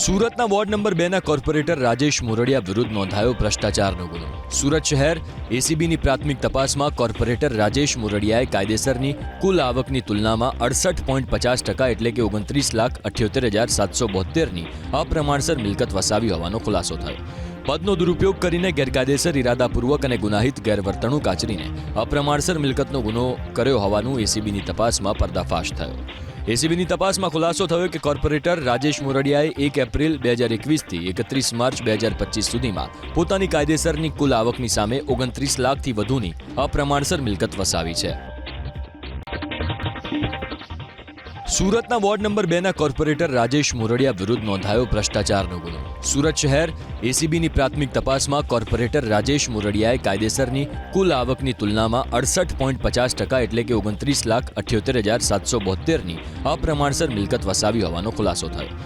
સુરતના ward number બેના corporator Rajesh Mordiya વિરુદ્ધ નોંધાયો ભ્રષ્ટાચારનો ગુનો. સુરત શહેર એસીબીની પ્રાથમિક તપાસમાં કોર્પોરેટર રાજેશ મોરડિયાએ કાયદેસરની કુલ આવકની તુલનામાં અડસઠ પોઈન્ટ પચાસ ટકા એટલે કે ઓગણત્રીસ લાખ અઠ્યોતેર હજાર સાતસો બોતેરની અપ્રમાણસર મિલકત વસાવી હોવાનો ખુલાસો થયો. પદનો દુરુપયોગ કરીને ગેરકાયદેસર ઇરાદાપૂર્વક અને ગુનાહિત ગેરવર્તણૂક આચરીને અપ્રમાણસર મિલકતનો ગુનો કર્યો હોવાનું એસીબીની તપાસમાં પર્દાફાશ થયો. એસીબીની તપાસમાં ખુલાસો થયો કે કોર્પોરેટર રાજેશ મોરડિયાએ એક એપ્રિલ બે હજાર એકવીસથી એકત્રીસ માર્ચ બે હજાર પચીસ સુધીમાં પોતાની કાયદેસરની કુલ આવકની સામે ઓગણત્રીસ લાખથી વધુની અપ્રમાણસર મિલકત વસાવી છે. સુરતના વોર્ડ નંબર બેના કોર્પોરેટર રાજેશ મોરડિયા વિરુદ્ધ નોંધાયો ભ્રષ્ટાચારનો ગુનો. સુરત શહેર એસીબીની પ્રાથમિક તપાસમાં કોર્પોરેટર રાજેશ મોરડિયાએ કાયદેસરની કુલ આવકની તુલનામાં અડસઠ પોઈન્ટ પચાસ ટકા એટલે કે ઓગણત્રીસ લાખ અઠ્યોતેર હજાર સાતસો બોતેરની અપ્રમાણસર મિલકત વસાવી હોવાનો ખુલાસો થયો.